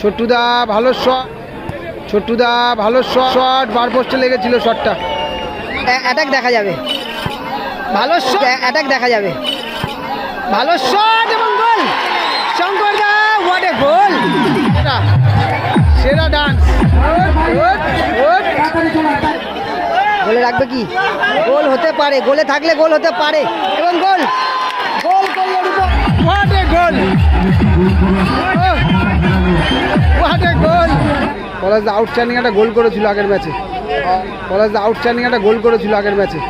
ছোট্টুদা ভালো শট ছোট্টুদা ভালো শট বার পোস্টে লেগেছিল শটটা অ্যাটাক দেখা যাবে। ভালো শট অ্যাটাক দেখা যাবে। ভালো শট এবং গোল শঙ্কর দা হোয়াট এ গোল সেরা। ডান্স গোলে রাখবে কি? গোল হতে পারে। গোলে থাকলে গোল হতে পারে। এবং গোল গোল করল what a goal the outstanding একটা গোল করেছিল আগের ম্যাচে দা আউটস্ট্যান্ডিং একটা গোল করেছিল আগের ম্যাচে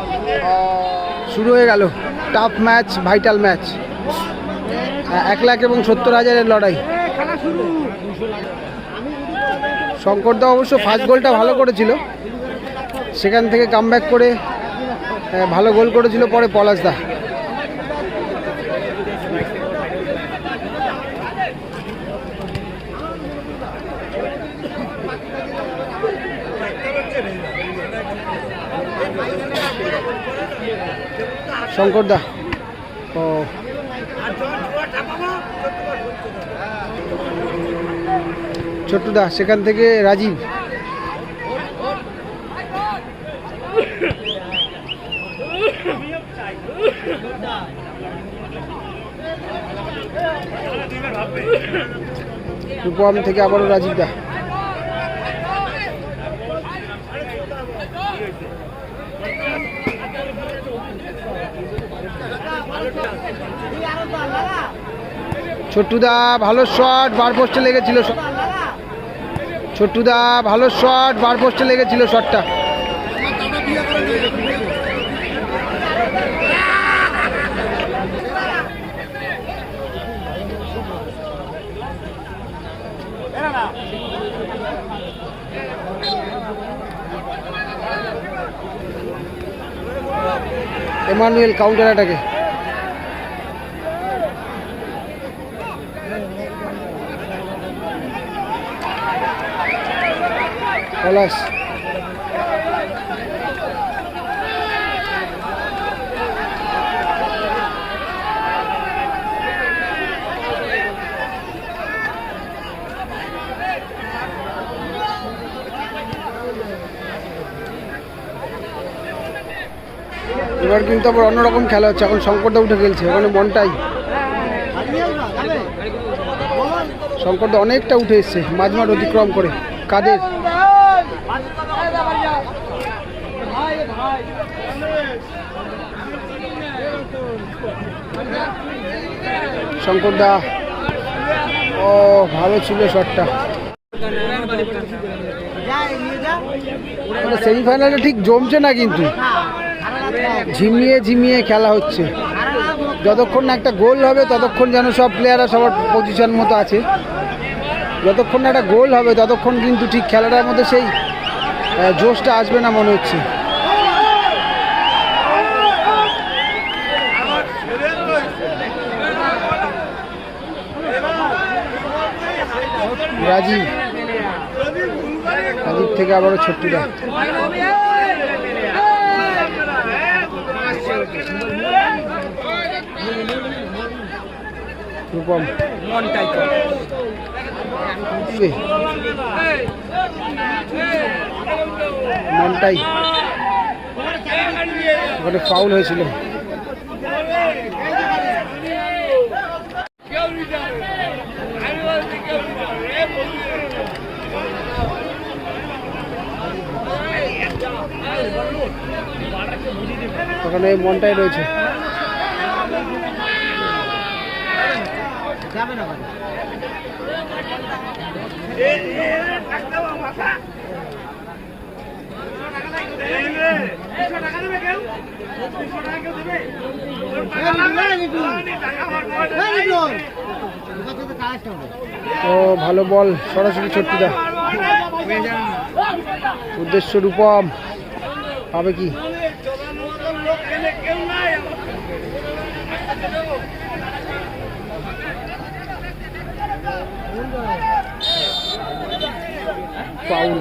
শুরু হয়ে গেল। টাফ ম্যাচ ভাইটাল ম্যাচ এক লাখ এবং সত্তর হাজারের লড়াই। শঙ্করদা অবশ্য ফার্স্ট গোলটা ভালো করেছিল। সেখান থেকে কামব্যাক করে ভালো গোল করেছিল পরে পলাশদা। শঙ্করদা ও। ছোট্টদা সেখান থেকে রাজীব। রূপম থেকে আবারও রাজীব দা। ছোট্টুদা ভালো শট বার পোস্টে লেগেছিল। ছোট্টুদা ভালো শট বার পোস্টে লেগেছিল শটটা এমানুয়েল কাউন্টার অ্যাটাকে পলাশ এবার কিন্তু আবার অন্যরকম খেলা হচ্ছে। এখন শঙ্করদা উঠে খেলছে ওখানে মনটাই। শঙ্করদা অনেকটা উঠে এসছে, মাঝমাঠ অতিক্রম করে। কাদের? শঙ্করদা, ও, ভালো ছিল শটটা। সেমিফাইনালে ঠিক জমছে না কিন্তু। ঝিমিয়ে ঝিমিয়ে খেলা হচ্ছে। যতক্ষণ না একটা গোল হবে, ততক্ষণ যেন সব প্লেয়াররা সবার পজিশন মতো আছে। যতক্ষণ না একটা গোল হবে, ততক্ষণ কিন্তু ঠিক খেলাটার মধ্যে সেই জোশটা আসবে না মনে হচ্ছে। রাজীব রাজীব থেকে আবারও ছোট্টুটা রূপম। মনটাই। ওখানে ফাউল হয়েছিল। ওখানে মনটাই রয়েছে। ও ভালো বল সরাসরি ছোট্টুদা উদ্দেশ্য রূপম পাবে কি? ফাউল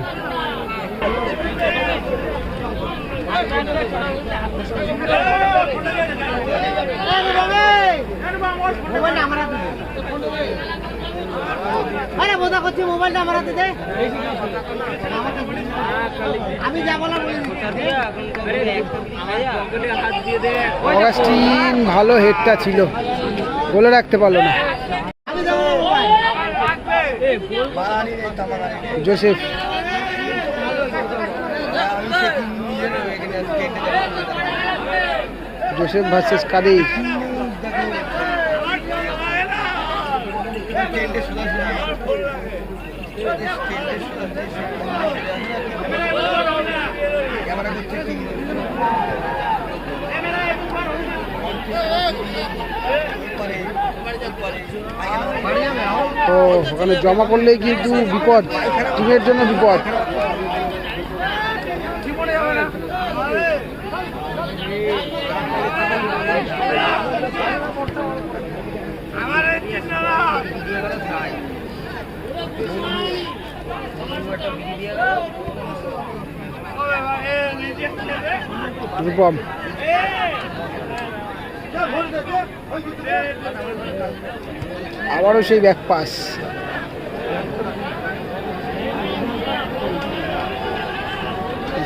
আরে বোধা করছি মোবাইলটা আমার হাতে দে। আমি যা বলার বলে অগাস্টিন ভালো হেডটা ছিল বলে রাখতে পারল না। আমি যাব। জোসেফ। জোসেফ ভার্সেস কাদের তো ওখানে জমা করলেই কিন্তু বিপদ টিমের জন্য বিপদ। রূপম। আবারও সেই ব্যাক পাস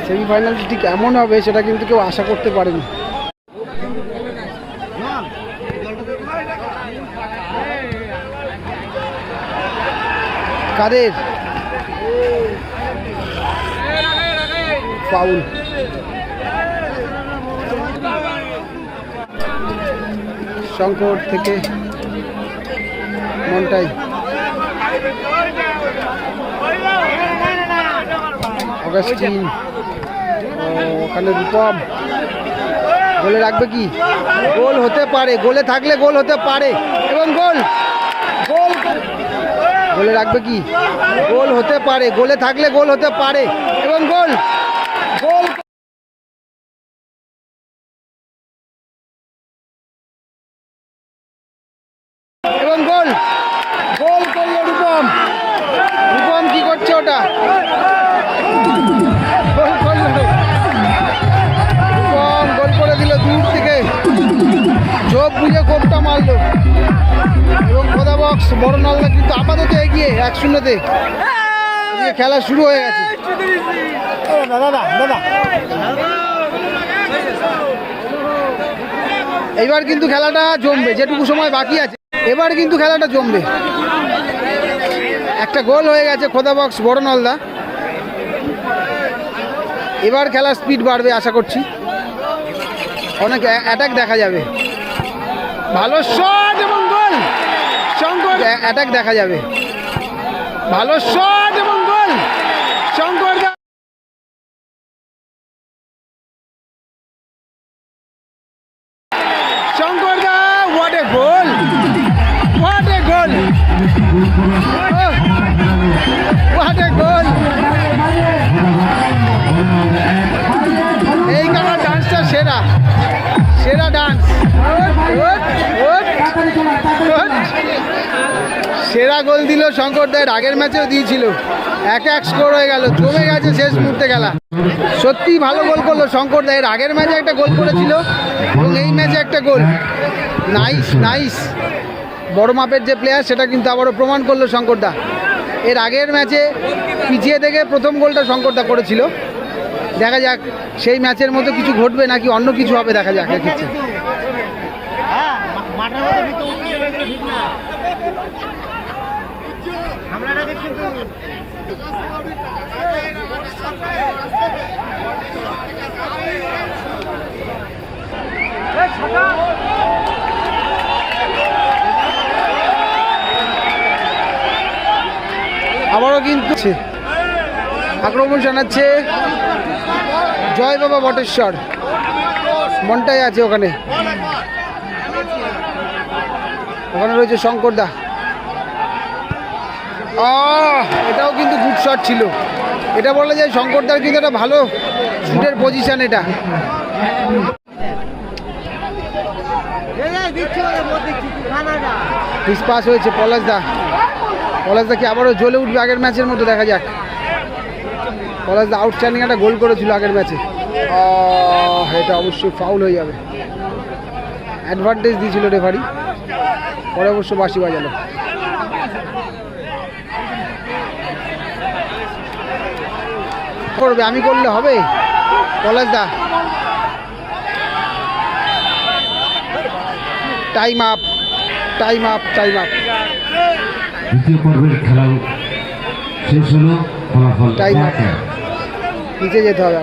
সেমিফাইনালটি ঠিক এমন হবে সেটা কিন্তু কেউ আশা করতে পারেনি। কাদের? ফাউল শঙ্কর থেকে মনটাই ওখানে রূপম। গোলে রাখবে কি? গোল হতে পারে, গোলে থাকলে গোল হতে পারে। এবং গোল গোল। গোলে রাখবে কি? গোল হতে পারে, গোলে থাকলে গোল হতে পারে। এবং গোল। গোল। গোল করল রূপম। রূপম কি করছে ওটা? গোল করল। রূপম গোল করে দিল দূর থেকে। চোখ বুঝে কোপটা মারলো। এবং খোদা বক্স বড় নলদা কিন্তু আপাতত এগিয়ে এক শূন্যতে। খেলা শুরু হয়ে গেছে। দাদা দাদা। এইবার কিন্তু খেলাটা জমবে যেটুকু সময় বাকি আছে। এবার কিন্তু খেলাটা জমবে। একটা গোল হয়ে গেছে খোদা বক্স বড় নলদা এবার খেলার স্পিড বাড়বে আশা করছি। অনেক অ্যাটাক দেখা যাবে। ভালো শট এবং গোল শঙ্কর! অ্যাটাক দেখা যাবে। ভালো শট এবং সেরা গোল দিল শঙ্কর দেয় আগের ম্যাচেও দিয়েছিল। এক এক স্কোর হয়ে গেল, জমে গেছে শেষ মুহূর্তে খেলা। সত্যি ভালো গোল করল শঙ্কর দেয় আগের ম্যাচে একটা গোল করেছিল এবং এই ম্যাচে একটা গোল। নাইস নাইস বড় মাপের যে প্লেয়ার সেটা কিন্তু আবারও প্রমাণ করল শঙ্করদা এর আগের ম্যাচে পিছিয়ে থেকে প্রথম গোলটা শঙ্করদা করেছিল। দেখা যাক, সেই ম্যাচের মতো কিছু ঘটবে নাকি অন্য কিছু হবে, দেখা যাক। এক্ষেত্রে মাঠের মধ্যে ঠিক না। হামলাটা দেখ কিন্তু আবারও কিন্তু আক্রমণ জানাচ্ছে জয় বাবা বটেশ্বর। মনটাই আছে ওখানে। ওখানে রয়েছে শঙ্করদা আহ, এটাও কিন্তু গুড শট ছিল। এটা বলা যায় শঙ্কর শঙ্করদার কিন্তু একটা ভালো শুটের পজিশন এটা। এই এই দিচ্ছি ওদের মধ্যে কিছু খানাটা পিস পাস হয়েছে পলাশদা পলাশদা কি আবারও জ্বলে উঠবে আগের ম্যাচের মতো, দেখা যাক। পলাশ পলাশদা আউটস্ট্যান্ডিং একটা গোল করেছিল আগের ম্যাচে এটা অবশ্যই ফাউল হয়ে যাবে। অ্যাডভান্টেজ দিয়েছিল রেফারি পরে অবশ্য বাসি বাজালো। করবে আমি করলে হবে? পলাশদা time up time up time up দ্বিতীয় পর্বের খেলা শেষ হলো ফলাফল টাইম আপ নিচে যেতে হবে।